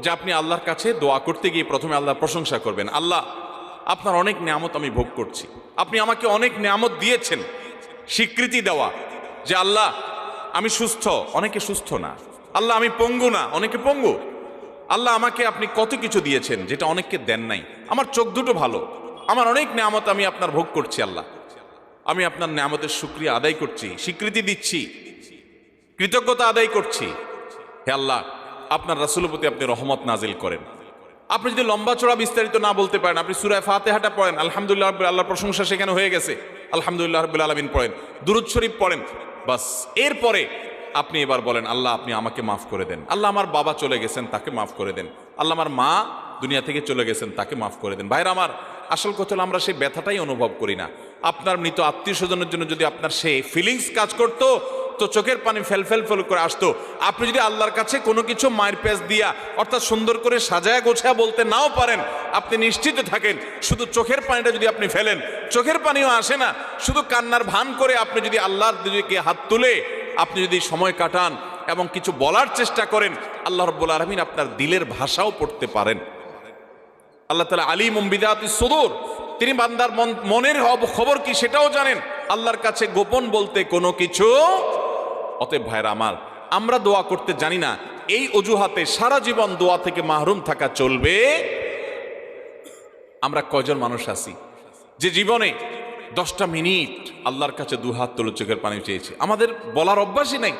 যে আপনি আল্লাহর কাছে দোয়া করতে গিয়ে প্রথমে আল্লাহর প্রশংসা করবেন। আল্লাহ, আপনার অনেক নিয়ামত আমি ভোগ করছি। আপনি আমাকে অনেক নিয়ামত দিয়েছেন, স্বীকৃতি দেওয়া, যে আল্লাহ, আমি সুস্থ। অনেকে সুস্থ না। আল্লাহ, আমি পঙ্গু না। অনেকে পঙ্গু। আল্লাহ, আমাকে আপনি কত কিছু দিয়েছেন যেটা অনেককে দেন নাই। আমার চোখ দুটো ভালো। আমার অনেক নিয়ামত আমি আপনার ভোগ করছি, আল্লাহ। আমি আপনার নিয়ামতের সুক্রিয়া আদায় করছি, স্বীকৃতি দিচ্ছি, কৃতজ্ঞতা আদায় করছি। হে আল্লাহ আপনার রাসুলের প্রতি আপনি রহমত নাজিল করেন। আপনি যদি লম্বা চড়া বিস্তারিত না বলতে পারেন, আপনি সুরায় ফাতেহাটা পড়েন, আলহামদুলিল্লাহ রাব্বিল আল্লাহর প্রশংসা সেখানে হয়ে গেছে। আলহামদুলিল্লাহ রবিল আলমিন পড়েন, দুরুদ শরীফ পড়েন, বাস। এরপরে আপনি এবার বলেন, আল্লাহ আপনি আমাকে মাফ করে দেন। আল্লাহ আমার বাবা চলে গেছেন, তাকে মাফ করে দেন। আল্লাহ আমার মা দুনিয়া থেকে চলে গেছেন, তাকে মাফ করে দেন। ভাইরা আমার, আসল কথা হলো আমরা সেই ব্যথাটাই অনুভব করি না। আপনার মৃত আত্মীয় স্বজনের জন্য যদি আপনার সেই ফিলিংস কাজ করতো তো চোখের পানি ফেল ফেল করে আসতো। আপনি যদি আল্লাহর কাছে কোনো কিছু মায়ের পেঁচ দিয়া অর্থাৎ সুন্দর করে সাজায়া গোছায়া বলতে নাও পারেন, আপনি নিশ্চিত থাকেন শুধু চোখের পানিটা যদি আপনি ফেলেন। চোখের পানিও আসে না, শুধু কান্নার ভান করে আপনি যদি আল্লাহর দিকে হাত তুলে আপনি যদি সময় কাটান এবং কিছু বলার চেষ্টা করেন, আল্লাহ রব্বুল আলমিন আপনার দিলের ভাষাও পড়তে পারেন। আল্লাহ তালা আলী মুম্বিদাতি সুদূর, তিনি বান্দার মনের খবর কি সেটাও জানেন। আল্লাহর কাছে গোপন বলতে কোনো কিছু অতএব ভাইরা আমার, আমরা দোয়া করতে জানি না, এই অজুহাতে সারা জীবন দোয়া থেকে মাহরুম থাকা চলবে। আমরা কয়জন মানুষ আছি? যে জীবনে দশটা মিনিট আল্লাহর কাছে দু হাত তুলে চোখের পানি চেয়েছে। আমাদের বলার অভ্যাসই নাই।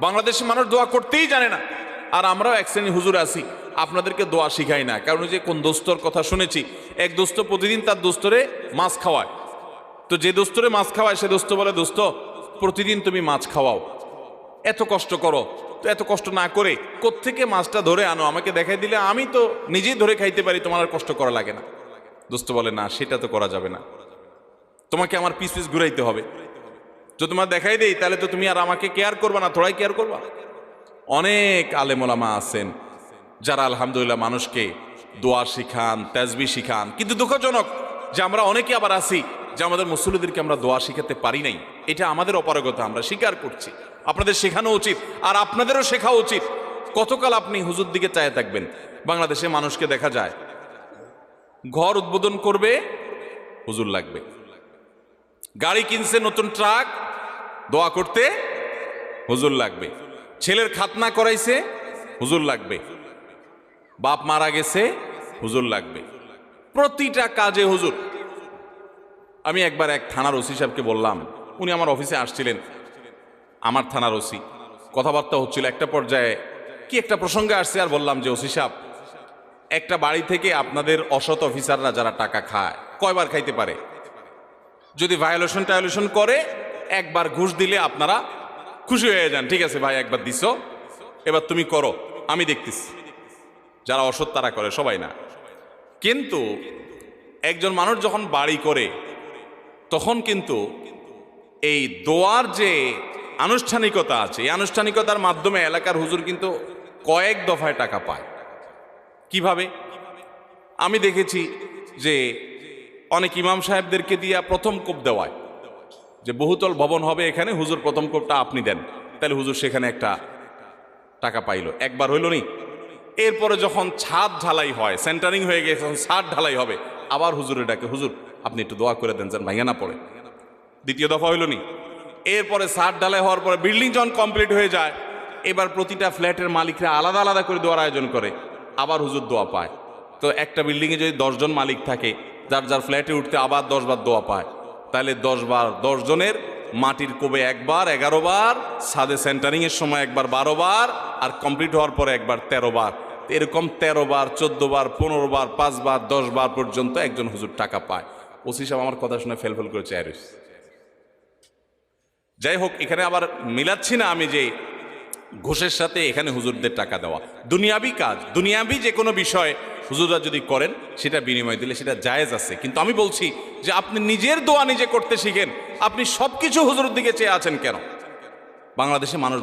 বাংলাদেশে মানুষ দোয়া করতেই জানে না। আর আমরাও এক শ্রেণি হুজুর আছি। আপনাদেরকে দোয়া শিখাই না। কারণ যে কোন দোস্তর কথা শুনেছি, এক দোস্ত প্রতিদিন তার দোস্তরে মাছ খাওয়ায়। তো যে দোস্তরে মাছ খাওয়ায়, সে দোস্ত বলে, দোস্ত, প্রতিদিন তুমি মাছ খাওয়াও। এত কষ্ট করো, তো এত কষ্ট না করে কোত্থেকে মাছটা ধরে আনো? আমাকে দেখাই দিলে আমি তো নিজেই ধরে খাইতে পারি, তোমার আর কষ্ট করা লাগে না। দোস্ত বলে, না, সেটা তো করা যাবে না। তোমাকে আমার পিস পিস ঘুরাইতে হবে। যদি তোমার দেখাই দেই, তাহলে তো তুমি আর আমাকে কেয়ার করবা না, থোড়াই কেয়ার করবা? অনেক আলেমোলামা আছেন, যারা আলহামদুলিল্লাহ মানুষকে দোয়া শিখান, তেজবি শিখান। কিন্তু দুঃখজনক যে আমরা অনেকে আবার আছি যে আমাদের মুসল্লিদেরকে আমরা দোয়া শিখাতে পারি নাই। এটা আমাদের অপারগতা, আমরা স্বীকার করছি। আপনাদের শেখানো উচিত, আর আপনাদেরও শেখা উচিত। কতকাল আপনি হুজুর দিকে চায় থাকবেন? বাংলাদেশে মানুষকে দেখা যায়, ঘর উদ্বোধন করবে, হুজুর লাগবে। গাড়ি কিনছে নতুন ট্রাক, দোয়া করতে হুজুর লাগবে। ছেলের খাতনা করাইছে, হুজুর লাগবে। বাপ মারা গেছে, হুজুর লাগবে। প্রতিটা কাজে হুজুর। আমি একবার এক থানার ওসি সাহেবকে বললাম, উনি আমার অফিসে আসছিলেন আমার থানার ওসি। কথাবার্তা হচ্ছিল একটা পর্যায়ে, কি একটা প্রসঙ্গে আসছে? আর বললাম যে, ওসি সাহেব, একটা বাড়ি থেকে আপনাদের অসৎ অফিসাররা যারা টাকা খায়, কয়বার খাইতে পারে? যদি ভায়োলেশন টায়োলেশন করে, একবার ঘুষ দিলে আপনারা খুশি হয়ে যান। ঠিক আছে ভাই, একবার দিছ। এবার তুমি করো, আমি দেখতেছি। যারা অসৎ তারা করে, সবাই না। কিন্তু একজন মানুষ যখন বাড়ি করে, তখন কিন্তু এই দোয়ার যে আনুষ্ঠানিকতা আছে। এই আনুষ্ঠানিকতার মাধ্যমে এলাকার হুজুর কিন্তু কয়েক দফায় টাকা পায়। কীভাবে? আমি দেখেছি যে অনেক ইমাম সাহেবদেরকে দিয়া প্রথম কোপ দেওয়ায়। যে বহুতল ভবন হবে এখানে, হুজুর প্রথম কোপটা আপনি দেন। তাহলে হুজুর সেখানে একটা টাকা পাইলো। একবার হইল নি? এরপরে যখন ছাদ ঢালাই হয় সেন্টারিং হয়ে গেছে, যখন ছাদ ঢালাই হবে, আবার হুজুরে ডাকে, হুজুর, আপনি একটু দোয়া করে দেন যেন ভাইয়া না পড়ে। দ্বিতীয় দফা হইল নি? এরপরে ছাদ ঢালাই হওয়ার পরে বিল্ডিং যখন কমপ্লিট হয়ে যায়, এবার প্রতিটা ফ্ল্যাটের মালিকরা আলাদা আলাদা করে দোয়ার আয়োজন করে, আবার হুজুর দোয়া পায়। তো একটা বিল্ডিংয়ে যদি দশজন মালিক থাকে, যার যার ফ্ল্যাটে উঠতে আবার দশ বার দোয়া পায়। তাহলে দশ বার দশ মাটির কোবে একবার, এগারো বার সাদে সেন্টারিংয়ের সময় একবার বারো বার, আর কমপ্লিট হওয়ার পরে একবার তেরো বার। এরকম তেরো বার, চোদ্দ বার, পনেরো বার, পাঁচ বার, দশ বার পর্যন্ত একজন হুজুর টাকা পায়। ওসি সাহেব আমার কথা শুনে ফেল ফেল করে চেয়ার যাই হোক এখানে আবার মিলাচ্ছি না আমি যে ঘোষের সাথে এখানে হুজুরদের টাকা দেওয়া। দুনিয়াবি কাজ, দুনিয়াবি যে কোনো বিষয় হুজুররা যদি করেন, সেটা বিনিময় দিলে সেটা জায়েজ আছে। কিন্তু আমি বলছি যে আপনি নিজের দোয়া নিজে করতে শিখেন, আপনি সব কিছু হুজুরের দিকে চেয়ে আছেন কেন? বাংলাদেশে মানুষ